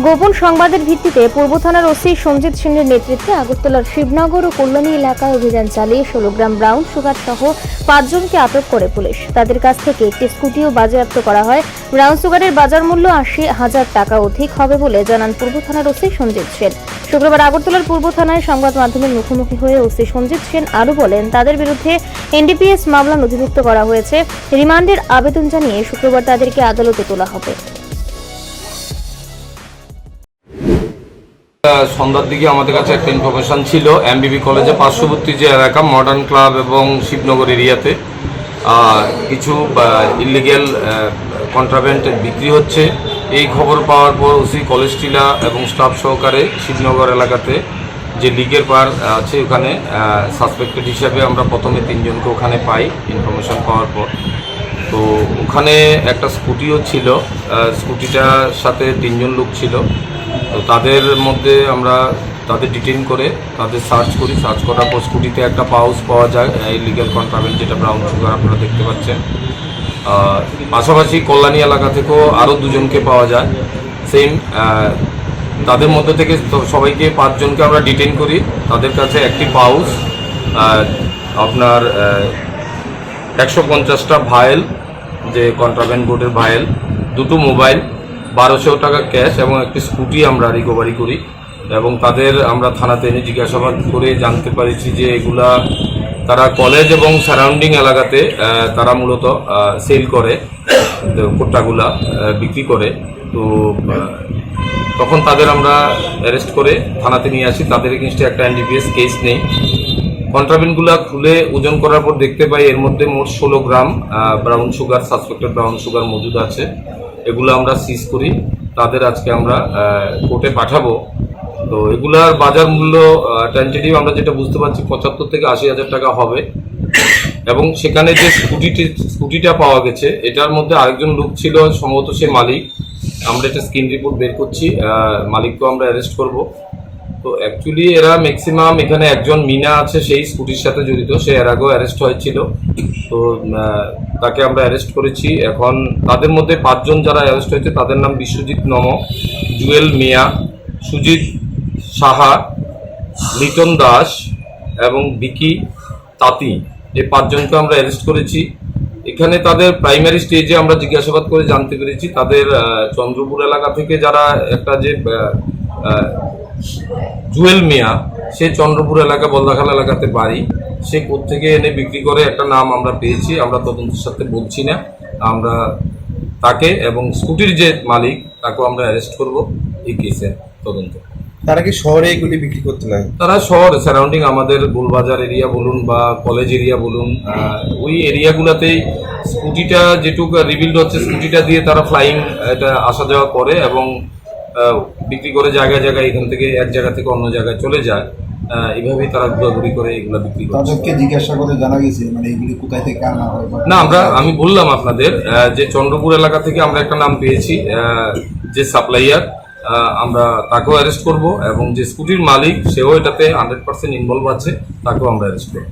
গোপন সংবাদের ভিত্তিতে পূর্ব থানার ওসি সঞ্জিত সেনের নেতৃত্বে আগরতলার শিবনগর ও কল্যাণী এলাকায় অভিযান চালিয়ে ষোলো গ্রাম ব্রাউন সুগার সহ পাঁচজনকে আটক করে পুলিশ। তাদের কাছ থেকে একটি স্কুটিও বাজেয়াপ্ত করা হয়। ব্রাউন সুগারের বাজার মূল্য আশি হাজার টাকা অধিক হবে বলে জানান পূর্ব থানার ওসি সঞ্জিত সেন। শুক্রবার আগরতলার পূর্ব থানায় সংবাদ মাধ্যমের মুখোমুখি হয়ে ওসি সঞ্জিত সেন আরও বলেন, তাদের বিরুদ্ধে এনডিপিএস মামলা নথিভুক্ত করা হয়েছে। রিমান্ডের আবেদন জানিয়ে শুক্রবার তাদেরকে আদালতে তোলা হবে। সন্ধ্যার দিকে আমাদের কাছে একটা ইনফরমেশন ছিল এমবিবি কলেজে পার্শ্ববর্তী যে এলাকা মডার্ন ক্লাব এবং শিবনগর এরিয়াতে কিছু ইলিগেল কন্ট্রাভেন্ট বিক্রি হচ্ছে। এই খবর পাওয়ার পর ওসি কলেজ টিলা এবং স্টাফ সহকারে শিবনগর এলাকাতে যে লিগের পার আছে, ওখানে সাসপেক্টেড হিসাবে আমরা প্রথমে তিনজনকে ওখানে পাই ইনফরমেশন পাওয়ার পর। তো ওখানে একটা স্কুটিও ছিল স্কুটিটার সাথে তিনজন লোক ছিল। তো তাদের মধ্যে আমরা তাদের ডিটেইন করে তাদের সার্চ করি সার্চ করার পর স্কুটিতে একটা পাউস পাওয়া যায়, এই ইলিগাল কন্ট্রাভেন্ট যেটা ব্রাউন সুগার আপনারা দেখতে পাচ্ছেন। পাশাপাশি কল্যাণী এলাকা থেকেও আরও দুজনকে পাওয়া যায়। সেম তাদের মধ্যে থেকে সবাইকে পাঁচজনকে আমরা ডিটেইন করি। তাদের কাছে একটি পাউচ আপনার একশো পঞ্চাশটা ভায়েল যে কন্ট্রাব্যান্ড বোর্ডের ভায়েল দুটো মোবাইল বারোশো টাকা ক্যাশ এবং একটি স্কুটি আমরা রিকভারি করি এবং তাদের আমরা থানাতে এনে জিজ্ঞাসাবাদ করে জানতে পারিছি যে এগুলা তারা কলেজ এবং সারাউন্ডিং এলাকাতে তারা মূলত সেল করে কোট্টাগুলা বিক্রি করে। তো তখন তাদের আমরা অ্যারেস্ট করে থানাতে নিয়ে আসি। তাদের এগেনস্টে একটা এনডিপিএস কেস নেই। কন্ট্রাবিনগুলা খুলে ওজন করার পর দেখতে পাই এর মধ্যে মোট ষোলো gram brown sugar suspected brown sugar মজুদ আছে। এগুলো আমরা সিজ করি, তাদের আজকে আমরা কোর্টে পাঠাবো। তো এগুলার বাজার মূল্য টেন্টেটিভ আমরা যেটা বুঝতে পারছি পঁচাত্তর থেকে আশি হাজার টাকা হবে। এবং সেখানে যে স্কুটিটি স্কুটিটা পাওয়া গেছে, এটার মধ্যে আরেকজন লোক ছিল, সম্ভবত সে মালিক। আমরা একটা স্ক্রিন রিপোর্ট বের করছি মালিককেও আমরা অ্যারেস্ট করব। তো অ্যাকচুয়ালি এরা ম্যাক্সিমাম এখানে একজন মিনা আছে, সেই স্কুটির সাথে জড়িত। সে এর আগেও অ্যারেস্ট হয়েছিল। তো তাকে আমরা অ্যারেস্ট করেছি। এখন তাদের মধ্যে পাঁচজন যারা অ্যারেস্ট হয়েছে, তাদের নাম বিশ্বজিৎ নম, জুয়েল মিয়া, সুজিত সাহা, লিটন দাস এবং বিকি তাতি। এই পাঁচজনকে আমরা অ্যারেস্ট করেছি। এখানে তাদের প্রাইমারি স্টেজে আমরা জিজ্ঞাসাবাদ করে জানতে পেরেছি। তাদের চন্দ্রপুর এলাকা থেকে যারা একটা যে জুয়েল মিয়া সে চন্দ্রপুর এলাকা বলদাখাল এলাকাতে বাড়ি। সে থেকে এনে বিক্রি করে একটা নাম আমরা পেয়েছি আমরা তদন্তের সাথে বলছি না। আমরা তাকে এবং স্কুটির যে মালিক তাকেও আমরা অ্যারেস্ট করব এই কেসে তদন্ত। তারা কি শহরে এগুলি বিক্রি করতে লাগে তারা শহর সারাউন্ডিং আমাদের গোলবাজার এরিয়া বলুন বা কলেজ এরিয়া বলুন ওই এরিয়াগুলোতেই স্কুটিটা যেটুকু রিবিল্ড হচ্ছে স্কুটিটা দিয়ে তারা ফ্লাইং এটা আসা যাওয়া করে এবং বিক্রি করে জায়গায় জায়গায় এখান থেকে এক জায়গা থেকে অন্য জায়গায় চলে যায় এইভাবেই তারা ঘোরাঘুরি করে এগুলো বিক্রি করছে। তাদেরকে জিজ্ঞাসা করে জানা গেছে মানে এগুলি কোথায় থেকে আনা হয় না আমরা আমি বললাম আপনাদের যে চন্দ্রপুর এলাকা থেকে আমরা একটা নাম পেয়েছি যে সাপ্লাইয়ার আমরা তাকেও অ্যারেস্ট করব এবং যে স্কুটির মালিক সেও এটাতে হান্ড্রেড পার্সেন্ট ইনভলভ আছে তাকেও আমরা অ্যারেস্ট করব।